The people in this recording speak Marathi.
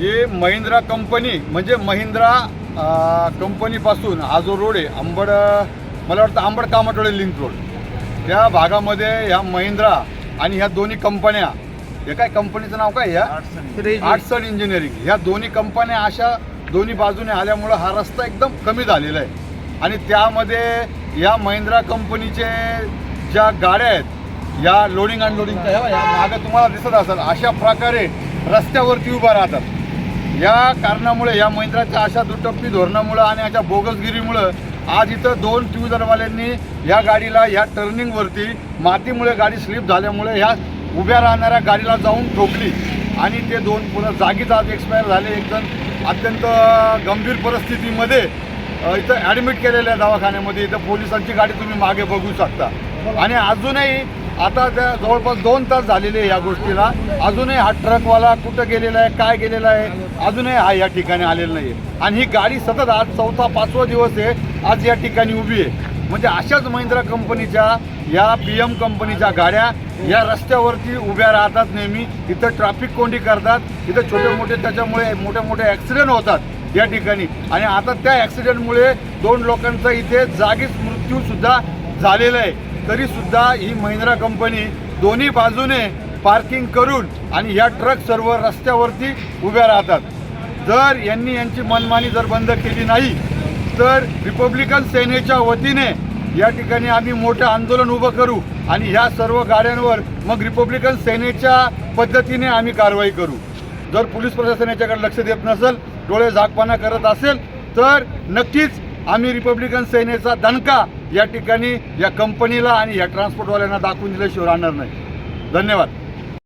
ही महिंद्रा कंपनी म्हणजे महिंद्रा कंपनीपासून हा जो रोड आहे अंबड मला वाटतं अंबड कामटोळे लिंक रोड त्या भागामध्ये ह्या महिंद्रा आणि ह्या दोन्ही कंपन्या हे काय कंपनीचं नाव काय ह्या आर्ट्सन इंजिनिअरिंग ह्या दोन्ही कंपन्या अशा दोन्ही बाजूने आल्यामुळं हा रस्ता एकदम कमी झालेला आहे. आणि त्यामध्ये या महिंद्रा कंपनीचे ज्या गाड्या आहेत या लोडिंग अनलोडिंगच्या मागं तुम्हाला दिसत असेल अशा प्रकारे रस्त्यावरती उभा राहतात. या कारणामुळे या महिंद्राच्या अशा दुटप्पी धोरणामुळं आणि अशा बोगसगिरीमुळं आज इथं दोन टू व्हीलरवाल्यांनी या गाडीला या टर्निंगवरती मातीमुळे गाडी स्लिप झाल्यामुळे ह्या उभ्या राहणाऱ्या गाडीला जाऊन ठोकली. आणि ते दोन पुन्हा जागीच आज एक्सपायर झाले. एक अत्यंत गंभीर परिस्थितीमध्ये इथं ॲडमिट केलेल्या दवाखान्यामध्ये इथं पोलिसांची गाडी तुम्ही मागे बघू शकता. आणि अजूनही आता त्या जवळपास दोन तास झालेले आहे या गोष्टीला. अजूनही हा ट्रकवाला कुठं गेलेला आहे काय गेलेला आहे अजूनही हा या ठिकाणी आलेला नाही आहे. आणि ही गाडी सतत आज चौथा पाचवा दिवस आहे आज या ठिकाणी उभी आहे. म्हणजे अशाच महिंद्रा कंपनीच्या या बी एम कंपनीच्या गाड्या या रस्त्यावरती उभ्या राहतात नेहमी. इथं ट्रॅफिक कोंडी करतात इथं छोटे मोठे त्याच्यामुळे मोठे मोठे ॲक्सिडेंट होतात या ठिकाणी. आणि आता त्या ॲक्सिडेंटमुळे दोन लोकांचा इथे जागीच मृत्यूसुद्धा झालेला आहे. तरीसुद्धा ही महिंद्रा कंपनी दोन्ही बाजूने पार्किंग करून आणि ह्या ट्रक सर्व रस्त्यावरती उभ्या राहतात. जर यांनी यांची मनमानी जर बंद केली नाही तर रिपब्लिकन सेनेच्या वतीने या ठिकाणी आम्ही मोठं आंदोलन उभं करू आणि ह्या सर्व गाड्यांवर मग रिपब्लिकन सेनेच्या पद्धतीने आम्ही कारवाई करू. जर पोलीस प्रशासन याच्याकडे लक्ष देत नसेल डोळे झाकपाना करत असेल तर नक्कीच आम्ही रिपब्लिकन सेनेचा दणका या ठिकाणी या कंपनीला आणि या ट्रान्सपोर्टवाल्यांना दाखवून दिल्याशिवाय राहणार नाही. धन्यवाद.